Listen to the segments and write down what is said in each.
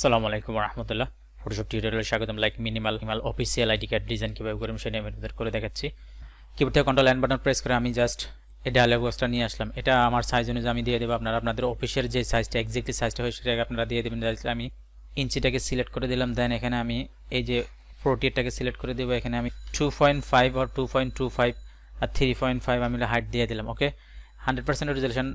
সালামু আলাইকুম রহমতুল্লাহ। ফটোশপ টিউটোরিয়ালে স্বাগতম। Like minimal minimal official ID card design কীভাবে করবেন সেটা আমি আপনাদের করে দেখাচ্ছি। কিবোর্ড থেকে কন্ট্রোল অ্যান্ড বাটন প্রেস করে আমি জাস্ট এই ডায়ালগ বক্সটা নিয়ে আসলাম। এটা আমার সাইজ অনুযায়ী আমি দিয়ে দেবো। আপনারা আপনাদের অফিসের যে সাইজটা এক্স্যাক্টলি সাইজটা হয় সেটাকে আপনারা দিয়ে দেবেন। আমি ইঞ্চিটাকে সিলেক্ট করে দিলাম। দেন এখানে আমি এই যে ফোরটিটাকে সিলেক্ট করে দেবো। এখানে আমি টু পয়েন্ট ফাইভ আর টু পয়েন্ট টু ফাইভ আর থ্রি পয়েন্ট ফাইভ আমি হাইট দিয়ে দিলাম। Okay hundred percent resolution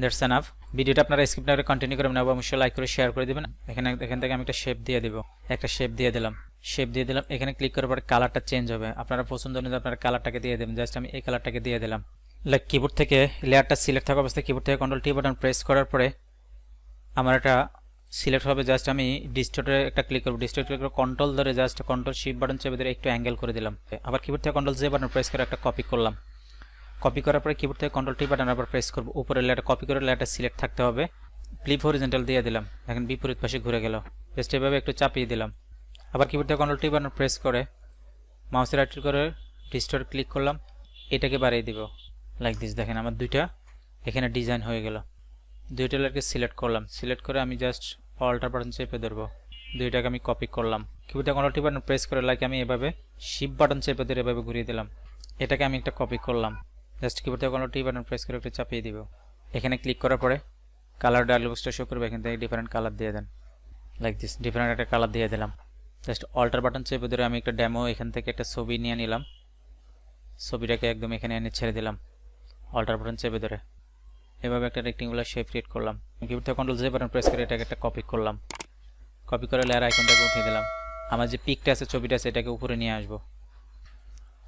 that's enough ভিডিওটা আপনারা স্ক্রিপ্ট করে কন্টিনিউ করবেন এবং অবশ্যই লাইক করে শেয়ার করে দেবেন। এখানে, এখান থেকে আমি একটা শেপ দিয়ে দেবো। একটা শেপ দিয়ে দিলাম। শেপ দিয়ে দিলাম। এখানে ক্লিক করার পরে কালারটা চেঞ্জ হবে। আপনারা পছন্দ অনুযায়ী আপনারা কালারটাকে দিয়ে দেবেন। জাস্ট আমি এই কালারটাকে দিয়ে দিলাম। লাইক কিবোর্ড থেকে লেয়ারটা সিলেক্ট থাকা অবস্থায় কিবোর্ড থেকে কন্ট্রোল টি বাটন প্রেস করার পরে আমার এটা সিলেক্ট হবে। জাস্ট আমি ডিস্টোরে একটা ক্লিক করব। ডিস্টোর ক্লিক করে কন্ট্রোল ধরে জাস্ট কন্ট্রোল শিপ বাটন চেপে ধরে একটু অ্যাঙ্গেল করে দিলাম। আবার কিবোর্ড থেকে কন্ট্রোল জে বাটন প্রেস করে একটা কপি করলাম। কপি করার পরে কিবোর্ড থেকে কন্ট্রোল টি বাটন আবার প্রেস করব। উপরে লেটার কপি করে লেয়ারটা সিলেক্ট থাকতে হবে। ফ্লিপ হরিজেন্টাল দিয়ে দিলাম। এখন বিপরীত পাশে ঘুরে গেল। জাস্ট এভাবে একটু চাপিয়ে দিলাম। আবার কিবোর্ড থেকে কন্ট্রোল টি বাটন প্রেস করে মাউসের রাইট করে ডিস্টোর ক্লিক করলাম। এটাকে বাড়িয়ে দিব। লাইক দিস দেখেন আমার দুইটা এখানে ডিজাইন হয়ে গেল। দুইটা লেয়ারকে সিলেক্ট করলাম। সিলেক্ট করে আমি জাস্ট অল্টার বাটন চেপে ধরবো। দুইটাকে আমি কপি করলাম। কিবোর্ডে কন্ট্রোল বাটন প্রেস করে লাইক আমি এভাবে শিপ বাটন চেপে ধরে এভাবে ঘুরিয়ে দিলাম। এটাকে আমি একটা কপি করলাম। জাস্ট কিবোর্ড থেকে কোনো টি বাটন প্রেস করে একটু চাপিয়ে দিব। এখানে ক্লিক করার পরে কালার ডায়ালগ বক্সটা শো করবে, এখান থেকে ডিফারেন্ট কালার দিয়ে দেন। লাইক দিস ডিফারেন্ট একটা কালার দিয়ে দিলাম। জাস্ট অল্টার বাটন চেপে ধরে আমি একটা ড্যামো এখান থেকে একটা ছবি নিয়ে নিলাম। ছবিটাকে একদম এখানে এনে ছেড়ে দিলাম। অল্টার বাটন চেপে ধরে। এভাবে একটা রেক্টেঙ্গুলার শেপ ক্রিয়েট করলাম। Keyboard control J button press করে এটাকে একটা কপি করলাম। কপি করে লেয়ার আইকনটাকে উঠিয়ে দিলাম। আমার যে পিকটা আছে, ছবিটা আছে, এটাকে উপরে নিয়ে আসব।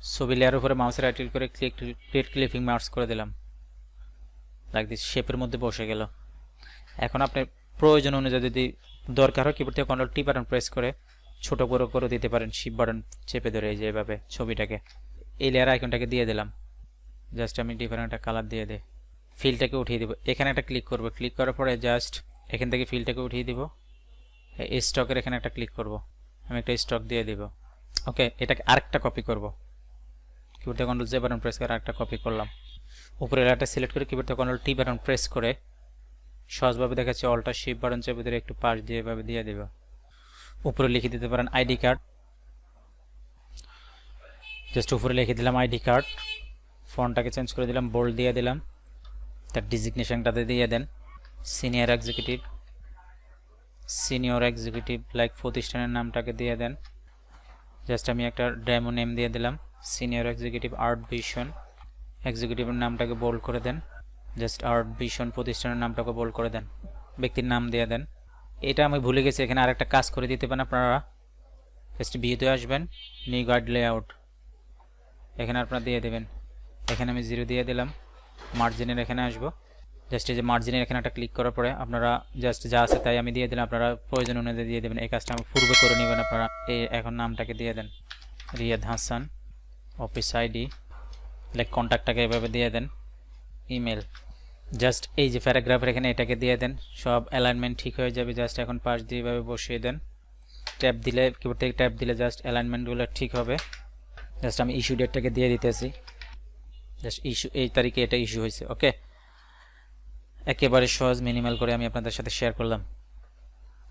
ছবি লেয়ার উপরে মাউসের রাইট ক্লিক করে ক্লিক ক্রিয়েট ক্লিপিং মার্কস করে দিলাম। লাইক দিস শেপের মধ্যে বসে গেল। এখন আপনি প্রয়োজন অনুযায়ী যদি দরকার হয় কিবোর্ড থেকে কন্ট্রোল টি বাটন প্রেস করে ছোট বড় করে দিতে পারেন শিপ বাটন চেপে ধরে এই যে এভাবে ছবিটাকে। এই লেয়ার আইকনটাকে দিয়ে দিলাম। জাস্ট আমি ডিফারেন্ট একটা কালার দিয়ে দিই। ফিলটাকে উঠিয়ে দিব। এখানে একটা ক্লিক করব। ক্লিক করার পরে জাস্ট এখান থেকে ফিলটাকে উঠিয়ে দিব। স্টকের এখানে একটা ক্লিক করব। আমি একটা স্টক দিয়ে দিব। ওকে এটাকে আরেকটা কপি করব। কিবোর্ড থেকে কন্ট্রোল জে বাটন প্রেস করে আরেকটা কপি করলাম। উপরে লেয়ারটা সিলেক্ট করে কিবোর্ড থেকে কন্ট্রোল টি বাটন প্রেস করে সহজভাবে দেখাচ্ছে অল্টা শিপ বাটন চেপে ধরে একটু পাশ দিয়ে এভাবে দিয়ে দেব। উপরে লিখে দিতে পারেন আইডি কার্ড জাস্ট উপরে লিখে দিলাম আইডি কার্ড ফন্টটাকে চেঞ্জ করে দিলাম বোল্ড দিয়ে দিলাম। তার ডিজিগনেশনটাতে দিয়ে দেন। Senior executive senior executive like প্রতিষ্ঠানের নামটাকে দিয়ে দেন। জাস্ট আমি একটা ডেমো নেম দিয়ে দিলাম। Senior executive art vision. এক্সিকিউটিভের নামটাকে বোল্ড করে দেন। জাস্ট আর্ট ভিশন প্রতিষ্ঠানের নামটাকে বোল্ড করে দেন। ব্যক্তির নাম দিয়ে দেন। এটা আমি ভুলে গেছি, এখানে আরেকটা কাজ করে দিতে পারেন আপনারা। জাস্ট বিয়েতে আসবেন নিউ গার্ড লেআউট এখানে আপনারা দিয়ে দেবেন। এখানে আমি জিরো দিয়ে দিলাম। মার্জিনের এখানে আসব। জাস্ট এই যে মার্জিনের এখানে একটা ক্লিক করার পরে আপনারা জাস্ট যা আছে তাই আমি দিয়ে দিলাম। আপনারা প্রয়োজন অনুযায়ী দিয়ে দেবেন। এই কাজটা আমি পূর্বে করে নেবেন আপনারা। এই এখন নামটাকে দিয়ে দেন। Riyad Hasan. Office ID like কন্ট্যাক্টটাকে এভাবে দিয়ে দেন ইমেল জাস্ট এই যে প্যারাগ্রাফের এখানে এটাকে দিয়ে দেন, সব অ্যালাইনমেন্ট ঠিক হয়ে যাবে জাস্ট এখন পাশ দিয়ে এভাবে বসিয়ে দেন। ট্যাপ দিলে কিবোর্ড থেকে ট্যাপ দিলে জাস্ট অ্যালাইনমেন্টগুলো ঠিক হবে। জাস্ট আমি ইস্যু ডেটটাকে দিয়ে দিতেছি। জাস্ট ইস্যু এই তারিখে এটা ইস্যু হয়েছে ওকে একেবারে সহজ মিনিমাল করে আমি আপনাদের সাথে শেয়ার করলাম।